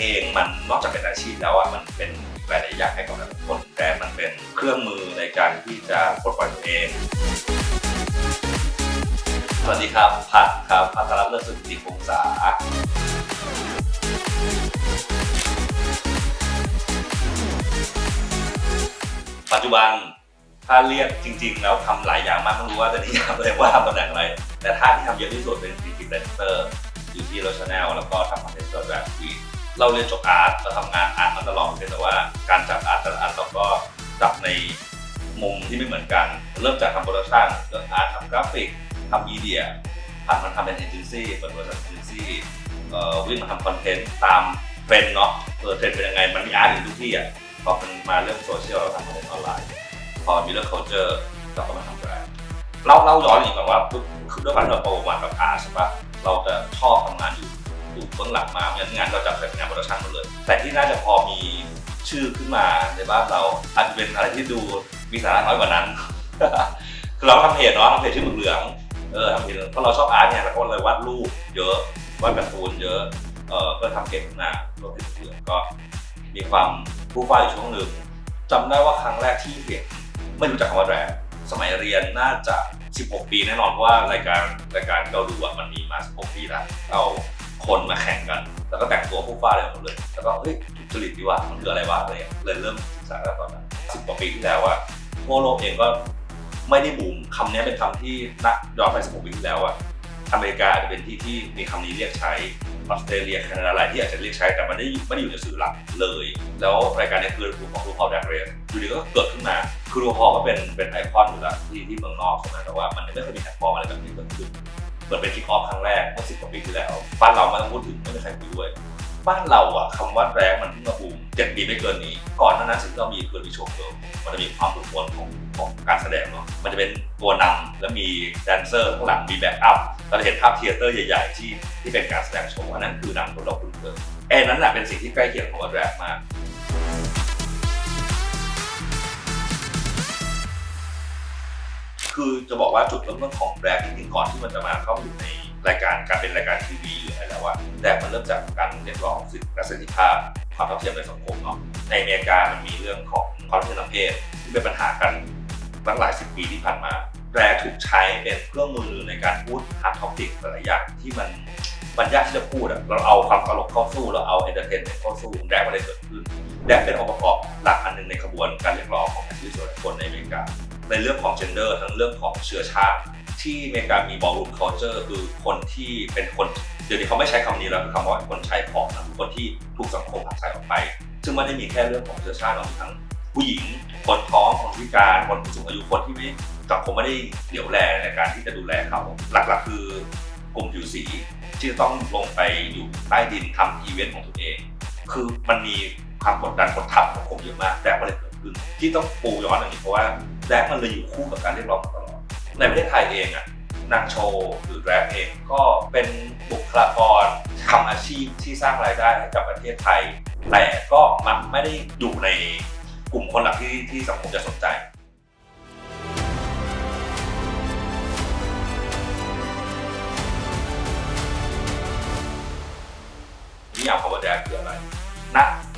เองมันนอกจากเป็นอาชีพแล้วอะมันเป็นหลายๆอย่างให้กับหลายๆคนแรกมันเป็นเครื่องมือในการที่จะปลดปล่อยตัวเอง สวัสดีครับพัดครับพัทรเลิศสุทธิพงษาปัจจุบันถ้าเรียกจริง ๆ แล้วทำหลายอย่างมากไม่รู้ว่าจะนิยามเองว่าทำตำแหน่งอะไร แต่ท่าที่ทำเยอะที่สุดเป็น creative director อยู่ที่ r o c h a n e l แล้วก็ทำคอนเทนต์แบบที่ เราเรียนจบอาร์ตเราทำงานอาร์ตมาตลอดเพียแต่ว่าการจับอาร์ตแต่ละอันเราก็จับในมุมที่ไม่เหมือนกัน เริ่มจากทำโปรดักชันเรื่องอาร์ตทำกราฟิกทำมีเดียผ่านมันทำเป็นเอเจนซี่เปิดบริษัทเอเจนซี่วิ่งมาทำคอนเทนต์ตามเทรนด์เนาะเออเทรนด์เป็นยังไงมันมีอาร์ตอยู่ทุกที่อะพอมันมาเรื่องโซเชียลเราทำคอนเทนต์ออนไลน์ พอมีเรื่อง culture เราก็มาทำแบรนด์เล่าเล่าย้อนอีกก่อนว่าคือด้วยความที่เราโตมากับอาร์ตใช่ปะเราจะชอบทำงานอยู่ อยู่เบื้องหลังมาเพราะฉะนั้นงานเราจะเป็นงานโปรดักชันหมดเลย แต่ที่น่าจะพอมีชื่อขึ้นมาในบ้านเราอาจจะเป็นอะไรที่ดูมีสาระน้อยกว่านั้น คือเราทำเพจเนาะทำเพจชื่อหมึกเหลืองเออทำเพจเพราะเราชอบอาร์ตเนี่ยเราก็เลยวาดรูปเยอะวาดการ์ตูนเยอะเออก็ทำเพจขึ้นมารวมถึงเหลืองก็มีความผู้ฟ้าอยู่ช่วงหนึ่งจำได้ว่าครั้งแรกที่เห็นไม่รู้จักคำว่าแรปสมัยเรียนน่าจะ 16 ปีแน่นอนเพราะว่ารายการรายการเราดูอะมันมีมา 16 ปีแล้วเอา คนมาแข่งกัน แล้วก็แต่งตัวผู้ฟ้าอะไรหมดเลย แล้วก็เฮ้ยถูกจริตดีว่ะมันคืออะไรวะอะไรเงี้ยเลยเริ่มศึกษาแล้วตอนนั้น10กว่าปีที่แล้วอะทั่วโลกเองก็ไม่ได้บูมคำนี้เป็นคำที่นักย้อนไป16ปีที่แล้วอะอเมริกาอาจจะเป็นที่ที่มีคำนี้เรียกใช้ออสเตรเลียแคนาดาอะไรที่อาจจะเรียกใช้แต่มันไม่ได้อยู่ไม่ได้อยู่ในสื่อหลักเลย แล้วรายการนี้คือรูของรูพอลแดกเรสอยู่ดีก็เกิดขึ้นมาคือรูพอก็เป็นเป็นไอคอนอยู่แล้วที่ที่เมืองนอกใช่ไหมแต่ว่ามันไม่เคยมีแพลตฟอร์มอะไรแบบนี้เกิดขึ้น เหมือนเป็นคิกออฟครั้งแรกเมื่อสิบกว่าปีที่แล้ว บ้านเราไม่ต้องพูดถึงไม่มีใครคุยด้วยบ้านเราอะคำว่าแรงมันเพิ่งมาบูมเจ็ดปีไม่เกินนี้ ก่อนหน้านั้นสิ่งที่เรามีคือมีโชว์เกิร์ลมันจะมีความดุดันของของการแสดงเนาะมันจะเป็นตัวนำแล้วมีแดนเซอร์ข้างหลังมีแบ็กอัพเราจะเห็นภาพเทเตอร์ใหญ่ๆ ที่ที่เป็นการแสดงโชว์อันนั้นคือนังที่เราคุ้นเคยแอนนั้นแหละเป็นสิ่งที่ใกล้เคียงของว่าแรกมาก คือจะบอกว่าจุดเริ่มต้นของแบรนด์จริงๆก่อนที่มันจะมาเข้าอยู่ในรายการการเป็นรายการทีวีหรืออะไรแล้วว่าแบรนด์มันเริ่มจากการเรียกร้องสิทธิและเสรีภาพความเท่าเทียมในสังคมเนาะในอเมริกามันมีเรื่องของความเท่าเทียมเพศที่เป็นปัญหากันตั้งหลายสิบปีที่ผ่านมาแบรนด์ถูกใช้เป็นเครื่องมือในการพูดหาท็อปิกหลายอย่างที่มันมันยากที่จะพูดอะเราเอาความตลกเข้าสู้เราเอาเอนเตอร์เทนเมนต์เข้าสู้แบรนด์มันเลยเกิดขึ้นแบรนด์เป็นองค์ประกอบหลักอันหนึ่งในขบวนการเรียกร้องของสิทธิส่วนคนในอเมริกา ในเรื่องของ gender ทั้งเรื่องของเชื้อชาติที่อเมริกามี ballroom culture คือคนที่เป็นคนเดี๋ยวนี้เขาไม่ใช้คำนี้แล้วคือคำว่าคนชายผอมนะคือคนที่ถูกสังคมผลักใส่ออกไป ซึ่งไม่ได้มีแค่เรื่องของเชื้อชาติหรอกทั้งผู้หญิงคนท้องคนพิการคนผู้สูงอายุคนที่ไม่สังคมไม่ได้เดี่ยวแลในการที่จะดูแลเขาหลักๆ คือกลุ่มผิวสีที่ต้องลงไปอยู่ใต้ดินทำอีเวนต์ของตัวเอง คือมันมีความกดดันกดทับของผมเยอะมากแต่ก็เลยเกิดขึ้นที่ต้องปูย้อนอย่างนี้เพราะว่า แร็ปมันเลยอยู่คู่กับการเรียกร้องตลอดในประเทศไทยเองอะนางโชว์หรือแร็ปเองก็เป็นบุคลากรทำอาชีพที่สร้างรายได้ให้กับประเทศไทย แต่ก็มักไม่ได้อยู่ในกลุ่มคนหลักที่ที่สังคมจะสนใจนิยามคำว่าแดกคืออะไร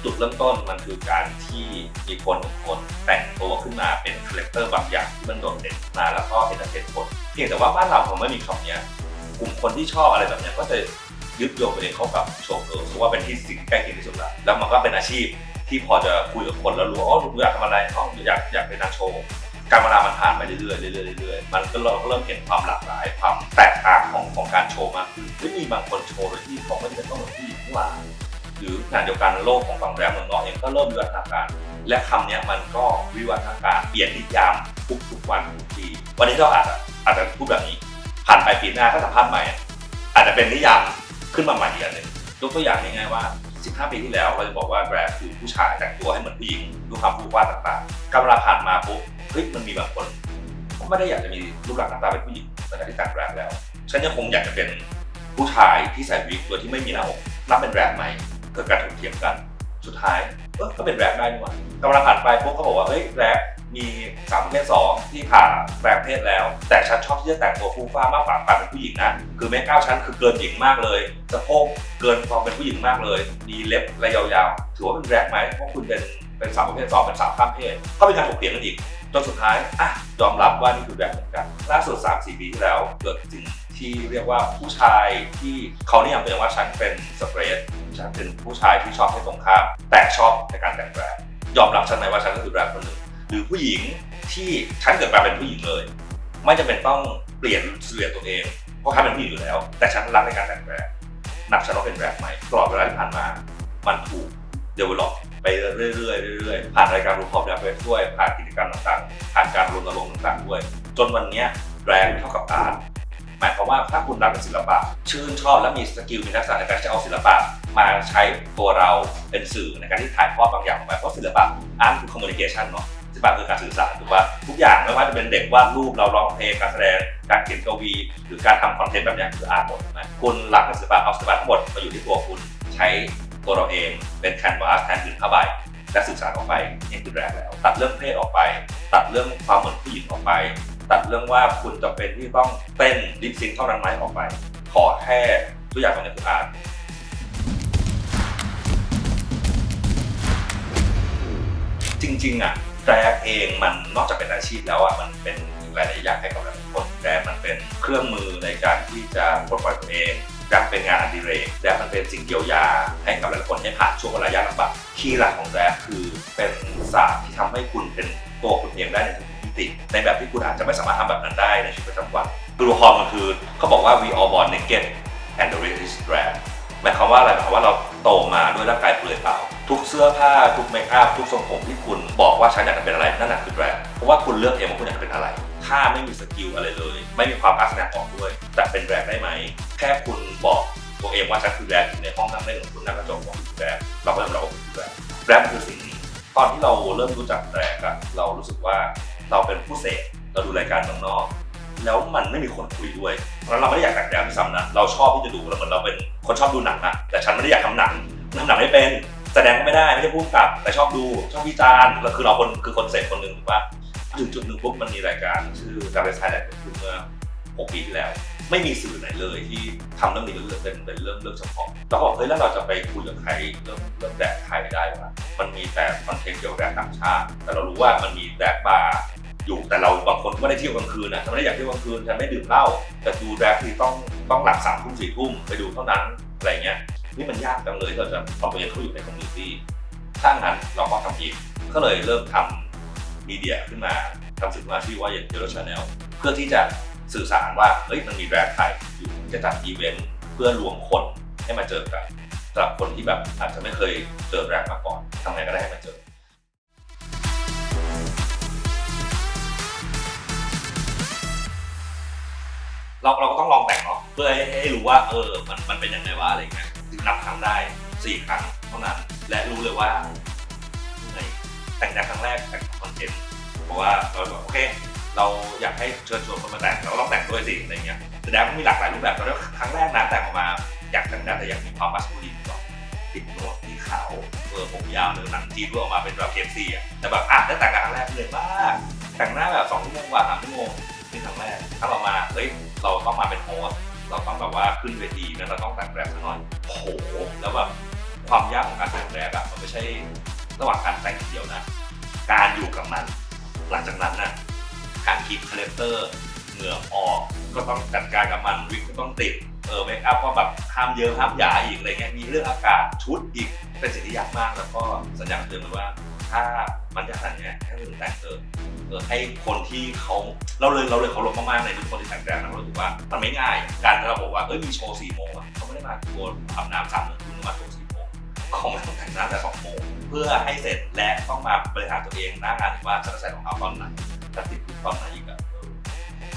จุดเริ่มต้นมันคือการที่มีคนหนึ่งคนแต่งตัวขึ้นมาเป็นคาแรคเตอร์บางอย่างที่มันโดดเด่นมาแล้วก็เอนเตอร์เทนคนเพียงแต่ว่าบ้านเราคงไม่มีคำเนี้ยกลุ่มคนที่ชอบอะไรแบบเนี้ยก็จะยึดโยงไปเองเข้ากับโชว์เกิร์ลเพราะว่าเป็นที่สิ่งใกล้เคียงที่สุดแล้วแล้วมันก็เป็นอาชีพที่พอจะคุยกับคนแล้วรู้ว่าอ๋อหนูอยากทำอะไรอ๋อหนูอยากอยากเป็นนักโชว์การเวลามันผ่านไปเรื่อยๆเรื่อยๆเรื่อยๆมันก็เราก็เริ่มเห็นความหลากหลายความแตกต่างของของการโชว์มากขึ้นมีบางคนโชว์โดยที่เขาไม่จำเป็นต้องเป็นผู้หญิงหลาย หรือขณะเดียวกันโลกของฝั่งแรมเมืองนอกเองก็เริ่มวิวัฒนาการ และคำนี้มันก็วิวัฒนาการเปลี่ยนนิยามทุกๆวันทุกทีวันนี้เราอาจจะอาจจะพูดแบบนี้ ผ่านไปปีหน้าถ้าสัมภาษณ์ใหม่อะอาจจะเป็นนิยามขึ้นมาใหม่อีกอันหนึ่งยกตัวอย่างง่ายๆว่า 15 ปีที่แล้วเราจะบอกว่าแรปคือผู้ชายแต่งตัวให้เหมือนผู้หญิงดูความพูดว่าต่างๆการเวลาผ่านมาปุ๊บเฮ้ยมันมีบางคนไม่ได้อยากจะมีรูปลักษณ์หน้าตาเป็นผู้หญิงแต่ที่แต่งแรปแล้วฉันยังคงอยากจะเป็นผู้ชายที่ใส่วิกโดยที่ไม่มีหน้าอกนับเป็นแรปไหม เกิดการถกเถียงกัน สุดท้ายเออก็เป็นแรปได้นี่หว่าการเวลาผ่านไปพวกเขาบอกว่าเฮ้ยแรปมีสาวประเภทสองที่ผ่าแปลงเพศแล้ว แต่ฉันชอบที่จะแต่งตัวฟูฟ้ามากกว่าการเป็นผู้หญิงนะคือเมคอัพฉันคือเกินหญิงมากเลยสะโพกเกินความเป็นผู้หญิงมากเลย มีเล็บระยาวๆถือว่าเป็นแรกไหมเพราะคุณเป็นเป็นสาวประเภทสองเป็นสาวข้ามเพศก็เป็นการถกเถียงกันอีกจนสุดท้ายอะยอมรับว่านี่คือแรกเหมือนกันล่าสุด3 4ปีที่แล้วเกิดสิ่ง ที่เรียกว่าผู้ชายที่เขานิยามตัวเองว่าฉันเป็นสเปรดฉันเป็นผู้ชายที่ชอบให้ตรงข้ามแต่ชอบในการแต่งแรกยอมรับฉันไหมว่าฉันก็คือแรกคนหนึ่งหรือผู้หญิงที่ฉันเกิดมาเป็นผู้หญิงเลย ไม่จำเป็นต้องเปลี่ยนเสื่อตัวเองเพราะฉันเป็นผู้หญิงอยู่แล้ว แต่ฉันรักในการแต่งแรกนับฉันว่าเป็นแรกไหม่ตลอดเวลาที่ผ่านมามันถูก develop ไปเรื่อยๆเรื่อยๆผ่านรายการรูปขอบแรกไปด้วยผ่านกิจกรรมต่างๆผ่านการรณรงค์ต่างๆด้วย จนวันนี้แรงเท่ากับอาร์ต หมายความว่าถ้าคุณรักในศิลปะ ชื่นชอบและมีสกิลมีทักษะในการจะเอาศิลปะ มาใช้ตัวเราเป็นสื่อในการที่ถ่ายทอดบางอย่างออกไปเพราะศิลปะอาร์ตคือ communication เนาะศิลปะคือการสื่อสารถูกป่ะทุกอย่างไม่ว่าจะเป็นเด็กวาดรูปเราร้องเพลงการแสดงการเขียนกวี หรือการทำคอนเทนต์แบบนี้คืออาร์ตหมดนะคุณรักในศิลปะเอาศิลปะทั้งหมดมาอยู่ที่ตัวคุณใช้ตัวเราเองเป็นแคนวาสแทนผืนผ้าใบและสื่อสารออกไปนี่คือแรกแล้ว ตัดเรื่องเพศออกไป ตัดเรื่องความเหมือนผู้หญิงออกไป ตัดเรื่องว่าคุณจะเป็นที่ต้องเต้นลิปซิงเท่านั้นไหมออกไป ขอแค่ทุกอย่างตรงนี้คืออาร์ตจริงๆอะแรกเองมันนอกจากเป็นอาชีพแล้วอะมันเป็นหลายๆอย่างให้กับหลายคนแรกมันเป็นเครื่องมือในการที่จะปลดปล่อยตัวเองแรกเป็นงานอดิเรกแรกมันเป็นสิ่งเยียวยาให้กับหลายคนให้ผ่านช่วงเวลายากลำบากคีย์หลักของแรกคือเป็นศาสตร์ที่ทำให้คุณเป็นตัวคุณเองได้ในทุก ติในแบบที่คุณอาจจะไม่สามารถทำแบบนั้นได้ในชีวิตประจำวันคือรูฮอมมันคือเขาบอกว่า we all born naked and the rest is drag หมายความว่าอะไรหมายความว่าเราโตมาด้วยร่างกายเปลือยเปล่า ทุกเสื้อผ้าทุกเมคอัพทุกทรงผมที่คุณบอกว่าฉันอยากจะเป็นอะไรนั่นแหละคือแบรนด์เพราะว่าคุณเลือกเองว่าคุณอยากจะเป็นอะไร ถ้าไม่มีสกิลอะไรเลย ไม่มีความกล้าแสดงออกด้วยจะเป็นแบรนด์ได้ไหม แค่คุณบอกตัวเองว่าฉันคือแบรนด์อยู่ในห้องนั่งเล่นของคุณหน้ากระจกว่าคือแบรนด์เราก็ยอมรับว่าคือแบรนด์แบรคือสิ่งนี้ตอนที่เราเริ่มรู้จักแบรอะเรารู้สึกว่า เป็นผู้เสพเราดูรายการเมืองนอก แล้วมันไม่มีคนคุยด้วย เพราะเราไม่ได้อยากแต่งแนวที่ซ้ำนะ เราชอบที่จะดูเราเหมือนเราเป็นคนชอบดูหนังอะแต่ฉันไม่ได้อยากทำหนังทำหนังไม่เป็น แสดงก็ไม่ได้ไม่ได้พูดกับ แต่ชอบดูชอบวิจารณ์แล้วคือเราคนคือคนเสพคนหนึ่งถูกปะถึงจุดหนึ่งปุ๊บมันมีรายการชื่อการเว็บไซต์และเกิดขึ้นเมื่อ6ปีที่แล้ว ไม่มีสื่อไหนเลยที่ทำเรื่องนี้เป็นเรื่องเป็นเป็นเรื่องเรื่องเฉพาะเราก็บอกเฮ้ยแล้วเราจะไปคุยกับใครเรื่องเรื่องแดกไทยได้วะมันมีแต่คอนเทนต์เกี่ยวกับแดกต่างชาติ แต่เรารู้ว่ามันมีแดกบาร์ อยู่แต่เราบางคนไม่ได้เที่ยวกลางคืนนะฉันไม่ได้อยากเที่ยวกลางคืนฉันไม่ดื่มเหล้าแต่ดูแดกคือต้องต้องหลังสามทุ่มสี่ทุ่มไปดูเท่านั้นอะไรเงี้ยนี่มันยากจังเลยที่เราจะเอาตัวเองเข้าอยู่ในคอมมูนิตี้ถ้างั้นเราก็ทำเองก็เลยเริ่มทำมีเดียขึ้นมาทำสิ่งที่ชื่อว่าเยลโลชาแนลเพื่อที่จะสื่อสารว่าเฮ้ยมันมีแบรนด์ไทยอยู่จะจัดอีเวนต์เพื่อรวมคนให้มาเจอกันสำหรับคนที่แบบอาจจะไม่เคยเจอแบรนด์มาก่อนทำไงก็ได้ให้มาเจอ เราเราก็ต้องลองแต่งเนาะเพื่อให้ให้รู้ว่าเออมันมันเป็นยังไงวะอะไรเงี้ยนับครั้งได้สี่ครั้งเท่านั้น และรู้เลยว่าเหนื่อยแต่งแต่ครั้งแรกแต่งคอนเทนต์เพราะว่าเราบอกโอเค เราอยากให้เชิญชวนคนมาแต่งเราก็ต้องแต่งด้วยสิอะไรเงี้ยแสดงว่ามีหลากหลายรูปแบบตอนแรกครั้งแรกนะแต่งออกมาอยากแต่งแต่อยากมีความมัสคูลีนก่อนติดหนวดสีขาวเออผมยาวเนื้อหนังจีนด้วยออกมาเป็นแบบเคฟซีอะแต่แบบอะได้แต่งครั้งแรกเลยมากแต่งหน้าแบบสองชั่วโมงกว่าสามชั่วโมง นี่ครั้งแรกถ้าเรามาเฮ้ยเราต้องมาเป็นโฮสเราต้องแบบว่าขึ้นเวทีนั้นเราต้องแต่งแบบหน่อยโอ้โหแล้วแบบความยากของการแต่งแบบอะมันไม่ใช่ระหว่างการแต่งเดียวนะ การอยู่กับมัน หลังจากนั้นน่ะการคีบคาแรคเตอร์เหงื่อออก ก็ต้องจัดการกับมันวิกก็ต้องติดเออเมคอัพก็แบบห้ามเยอะห้ามหยาอีกอะไรเงี้ยมีเรื่องอากาศชุดอีกเป็นสิ่งที่ยากมากแล้วก็สัญญาเตือนเลยว่า ถ้ามันยากขนาดเนี้ยให้คุณแต่งเถอะเออให้คนที่เขาเราเลยเราเลยเขาลงมากๆในทุกคนที่แต่งแบรนด์นะเราถือว่ามันไม่ง่าย การที่เราบอกว่าเอ้ยมีโชว์สี่โมงอะเขาไม่ได้มาโชว์อาบน้ำสามโมงคุณมาโชว์สี่โมงเขาไม่ต้องแต่งหน้าแต่สองโมงเพื่อให้เสร็จและต้องมาบริหารตัวเองหน้างานว่าจะใส่รองเท้าตอนไหนจะติดตอนไหนอีกอะ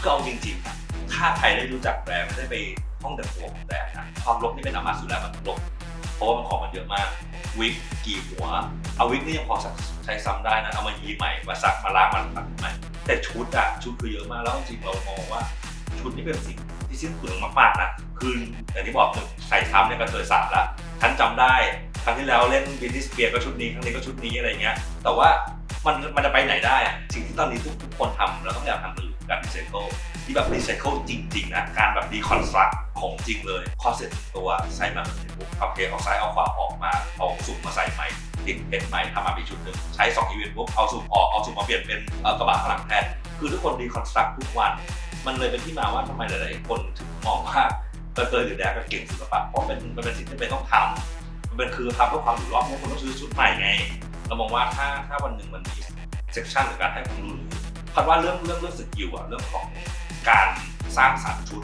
ก็เอาจริงๆถ้าใครได้รู้จักแบรนด์ไม่ได้ไปห้องแต่งตัวของแบรนด์นะความรกนี่เป็นอามาสุดแล้วมันรก เพราะว่ามันของมันเยอะมากวิกกี่หัว เอาวิกนี่ยังพอใช้ซ้ำได้นะเอามายีใหม่มาซักมาล้างมาตัดใหม่แต่ชุดอะชุดคือเยอะมากแล้วจริงเรามองว่า ชุดนี่เป็นสิ่งที่สิ้นเปลืองมากๆนะคืออย่างที่บอกหนึ่งใส่ซ้ำเนี่ยก็เคยสามละฉันจำได้ครั้งที่แล้วเล่นบินที่สเปียก็ชุดนี้ครั้งนี้ก็ชุดนี้อะไรเงี้ย แต่ว่ามันมันจะไปไหนได้อะสิ่งที่ตอนนี้ทุกทุกคนทำแล้วก็พยายามทำกันอการรีไซเคิล ที่แบบรีไซเคิลจริงๆนะการแบบดีคอนสตรักของจริงเลยพอเสร็จตัวใส่มาปุ๊บเอาเทเอาซ้ายเอาขวาออกมาเอาสุ่มมาใส่ใหม่ติดเป็นใหม่ทำมาเป็นชุดหนึ่งใช้2อีเวนต์ปุ๊บเอาสุ่มออกเอาสุ่มมาเปลี่ยนเป็นกระบะข้างหลังแทนคือทุกคนดีคอนสตรักทุกวัน มันเลยเป็นที่มาว่าทำไมหลายๆคนถึงมองว่าเตยหรือแดกก็เก่งศิลปะเพราะเป็นมันเป็นสิ่งที่เป็นต้องทำมันเป็นคือทำเพื่อความอยู่รอดเพราะคนต้องซื้อชุดใหม่ไงเรามองว่าถ้าถ้าวันหนึ่งมันมีเซสชันหรือการให้ความรู้พัดว่าเรื่องเรื่องเรื่องสกิลอะเรื่องของ การสร้างสรรค์ชุด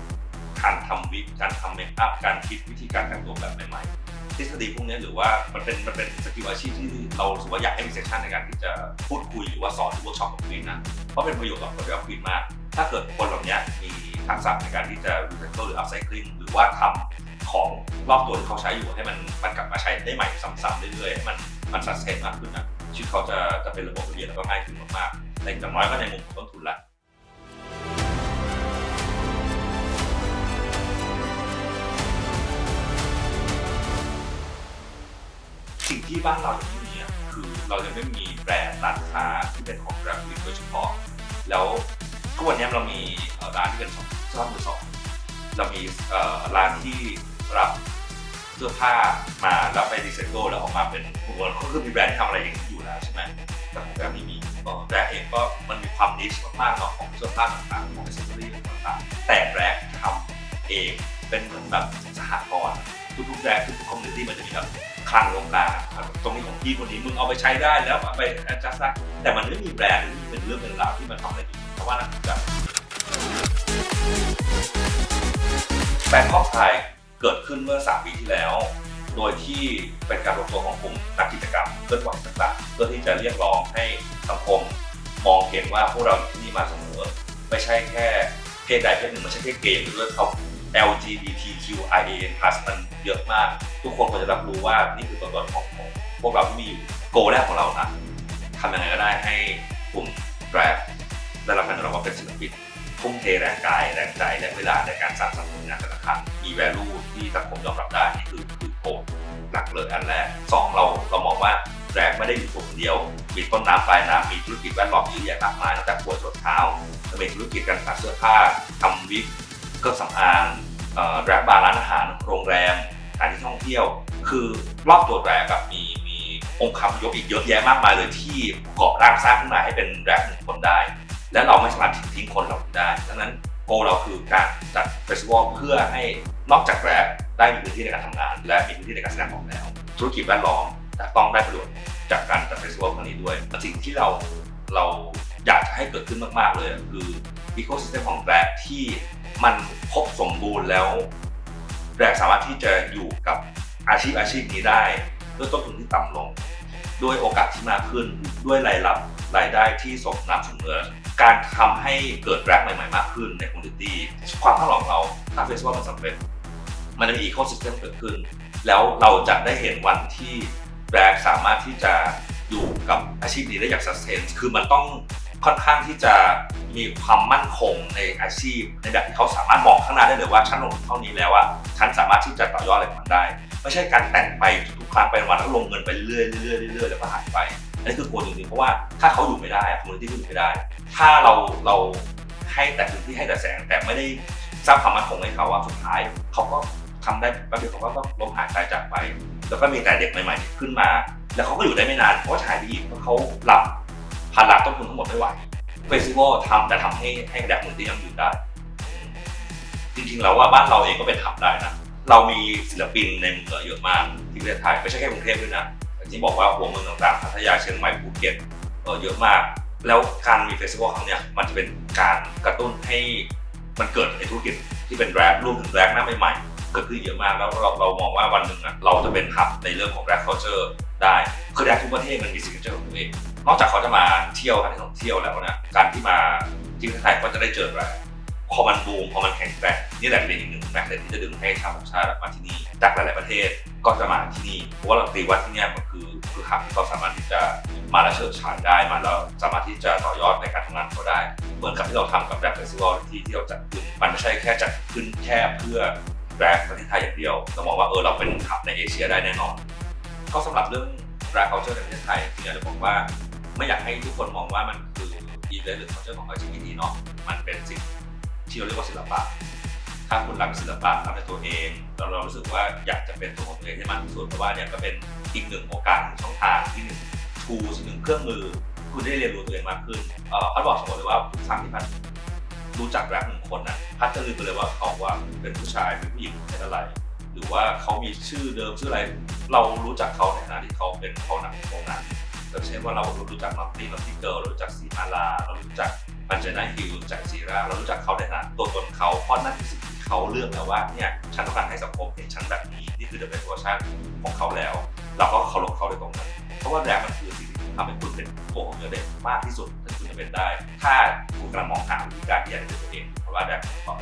การทำวิกการทำเมคอัพการคิดวิธีการแต่งตัวแบบใหม่ๆทฤษฎีพวกนี้หรือว่ามันเป็นมันเป็นสกิลอาชีพที่เราสึกว่าอยากให้มีเซสชันในการที่จะพูดคุยหรือว่าสอนหรือเวิร์กช็อปกับควีนนะเพราะเป็นประโยชน์กับคนเรียนควีนมาก ถ้าเกิดคนเหล่านี้มีทักษะในการที่จะรีไซเคิลหรืออัพไซคลิงหรือว่าทำของรอบตัวที่เขาใช้อยู่ให้มันมันกลับมาใช้ได้ใหม่ซ้ำๆเรื่อยๆให้มันมันสัสเซนมากขึ้นนะชีวิตเขาจะจะเป็นระบบระเบียบแล้วก็ง่ายขึ้นมากๆแต่อย่างน้อยก็ในมุม สิ่งที่บ้านเรายังไม่มีอะคือเรายังไม่มีแบรนด์ร้านค้าที่เป็นของแบรนด์โดยเฉพาะ แล้วทุกวันนี้เรามีร้านที่เป็นเสื้อผ้ามือสองเรามีร้านที่รับเสื้อผ้ามาแล้วไปรีไซเคิลแล้วออกมาเป็นผมว่าก็คือมีแบรนด์ที่ทำอะไรอย่างนี้อยู่แล้วใช่ไหมแต่ของแบรนด์ไม่มีก็แบรนด์เองก็มันมีความนิชมากๆเนาะของเสื้อผ้าต่างๆของเซอรี่ต่างๆแต่แบรนด์ทำเองเป็นเหมือนแบบสหกรณ์ ทุกๆแบรนด์ทุกๆคอมมูนิตี้มันจะมีแบบคลังลงกลางตรงนี้ของพี่คนนี้มึงเอาไปใช้ได้แล้วเอาไป adjust ได้แต่มันไม่มีแบรนด์ที่เป็นเรื่องเป็นราวที่มันทำอะไรดีเพราะว่านักจับแบงคอกไทยเกิดขึ้นเมื่อ 3 ปีที่แล้ว โดยที่เป็นการรวมตัวของกลุ่มนักกิจกรรมเคลื่อนไหวต่างๆ เพื่อที่จะเรียกร้องให้สังคมมองเห็นว่าพวกเราอยู่ที่นี่มาเสมอไม่ใช่แค่เพศใดเพศหนึ่งไม่ใช่แค่เกย์หรือด้วยเขา LGBTQIA+ มัน เยอะมาก ทุกคนควรจะรับรู้ว่านี่คือตัวตนของของพวกเราที่มีอยู่โกแรกของเรานะทำยังไงก็ได้ให้กลุ่มแรปได้รับการยอมรับว่าเป็นศิลปินทุ่มเทแรงกายแรงใจและเวลาในการสร้างสรรค์ผลงานแต่ละครั้งมี value ที่สังคมยอมรับได้นี่คือคือโกหลักเลยอันแรกสองเราเรามองว่าแรปไม่ได้อยู่ตัวคนเดียว มีต้นน้ำปลายน้ำมีธุรกิจแวดล้อมเยอะแยะมากมายตั้งแต่หัวจรดเท้าจะเป็นธุรกิจการตัดเสื้อผ้าทำวิกเครื่องสำอาง แรปบาร์ร้านอาหาร โรงแรมการที่ท่องเที่ยว คือรอบตัวแรปแบบมีมีองค์คำยกอีกเยอะแยะมากมายเลยที่ประกอบร่างสร้างขึ้นมาให้เป็นแรปหนึ่งคนได้ และเราไม่สามารถทิ้งคนเหล่านี้ได้ดังนั้นโกเราคือการจัดเฟสติวัลเพื่อให้นอกจากแรปได้มีพื้นที่ในการทำงาน และมีพื้นที่ในการแสดงออกแล้ว ธุรกิจแวดล้อมจะต้องได้ประโยชน์จากการจัดเฟสติวัลครั้งนี้ด้วยสิ่งที่เราเราอยากจะให้เกิดขึ้นมาก ๆ เลย คืออีโค y ิสเต็มของแรปที่ มันครบสมบูรณ์แล้วแรกสามารถที่จะอยู่กับอาชีพอาชีพนี้ได้ ด้วยต้นทุนที่ต่ำลง ด้วยโอกาสที่มากขึ้นด้วยรายรับรายได้ที่สมน้ำสมเนื้อการทำให้เกิดแรกใหม่ๆมากขึ้นในคอมมูนิตี้ความคาดหวังของเราถ้าเฟสติวัลมันสำเร็จ มันจะมีอีโค y ิสเต็มเกิดขึ้น แล้วเราจะได้เห็นวันที่แรกสามารถที่จะอยู่กับอาชีพนี้ได้อย่างสั s เ a นคือมันต้อง ค่อนข้างที่จะมีความมั่นคงในอาชีพ ในแบบที่เขาสามารถมองข้างหน้าได้เลยว่าฉันลงทุนเท่านี้แล้วว่าฉันสามารถที่จะต่อยอดอะไรกับมันได้ ไม่ใช่การแต่งไปทุกครั้งไปวันแล้วลงเงินไปเรื่อยๆเรื่อยๆเรื่อยๆแล้วก็หายไปอันนี้คือโกลจริงๆเพราะว่าถ้าเขาอยู่ไม่ได้คอมมูนิตี้อยู่ไม่ได้ ถ้าเราเราให้แต่พื้นที่ให้แต่แสงแต่ไม่ได้สร้างความมั่นคงให้เขาว่าสุดท้ายเขาก็ทำได้แป๊บเดียวเขาก็ล้มหายตายจากไป แล้วก็มีแต่เด็กใหม่ๆขึ้นมา แล้วเขาก็อยู่ได้ไม่นานเพราะว่าหายไปอีกเพราะเขารับ ภาระต้นทุนทั้งหมดไม่ไหวเฟสติวัลทำแต่ทำให้ให้แดกมือที่ยังอยู่ได้ จริงๆแล้วว่าบ้านเราเองก็เป็นทำได้นะ เรามีศิลปินในเมืองเยอะมากที่ประเทศไทยไม่ใช่แค่กรุงเทพด้วยนะที่บอกว่าหัวเมืองต่างๆพัทยาเชียงใหม่ภูเก็ตเออเยอะมาก แล้วการมีเฟสติวัลครั้งเนี้ยมันจะเป็นการกระตุ้นให้มันเกิดในธุรกิจที่เป็นแรปรวมถึงแรปหน้าใหม่ๆเกิดขึ้นเยอะมากแล้วเราเรามองว่าวันหนึ่งอะเราจะเป็นหับในเรื่องของแรป culture ได้คือแรปทุกประเทศมันมีสิ่งเจอของตัวเองนอกจากเขาจะมาเที่ยวการท่องเที่ยวแล้วนะการที่มาที่ประเทศไทยก็จะได้เจอแรพอมันบูมพอมันแข็งแกร่งนี่แหละเป็นอีกหนึ่งแมกเนตที่จะดึงให้ชาวต่างชาติมาที่นี่จากหลาย ๆ ประเทศก็จะมาที่นี่เพราะว่าเราตีว่าที่นี่มันคือคือหับที่เขาสามารถที่จะมาแล้วเฉิดฉายได้มาแล้วสามารถที่จะต่อยอดในการทำงานเขาได้ เหมือนกับที่เราทำกับแรปเฟสติวัลที่ที่เราจัดขึ้นมันไม่ใช่แค่จัดขึ้นแค่เพื่อแรปประเทศไทยอย่างเดียวเรามองว่าเออเราเป็นหับในเอเชียได้แน่นอน ก็สำหรับเรื่องแรป culture ในประเทศไทยที่อยากจะบอกว่าไม่อยากให้ทุกคนมองว่ามันคืออีเวนต์หรือคอนเทนต์ของ LGBT เนาะมันเป็นสิ่งที่เราเรียกว่าศิลปะถ้าคุณรักศิลปะรักในตัวเองแล้วเรารู้สึกว่าอยากจะเป็นตัวของตัวเองให้มากที่สุดเพราะว่าเนี่ยก็เป็นอีกหนึ่งโอกาสช่องทางที่หนึ่ง tools หนึ่งเครื่องมือคุณได้เรียนรู้ตัวเองมากขึ้นเออพัดบอกเสมอเลยว่าทุกครั้งที่พัดรู้จักแรปหนึ่งคนนะพัดจะลืมไปเลยว่าเขาว่าเป็นผู้ชายเป็นผู้หญิงเป็นอะไร หรือว่าเขามีชื่อเดิมชื่ออะไร เรารู้จักเขาในฐานะที่เขาเป็นเขาหนังโรงหนังอย่างเช่นว่าเรารู้จักมัฟตี้มัฟตี้เกิร์ลรู้จักสีมาลาเรารู้จักปัญจนาฮิลรู้จักจีราเรารู้จักเขาในฐานะตัวตนเขาเพราะนั่นคือสิ่งที่เขาเลือกแล้วว่าเนี่ยฉันต้องการให้สังคมเห็นฉันแบบนี้นี่คือ the best version ของเขาแล้ว เราก็เคารพเขาในตรงนั้นเพราะว่าแรปมันคือสิ่งที่ทำให้คุณเป็นตัวของตัวเองมากที่สุดที่คุณจะเป็นได้ ถ้าคุณกำลังมองหาวิธีการที่อยากจะเป็นตัวเองเพราะว่าแรปมันก่อน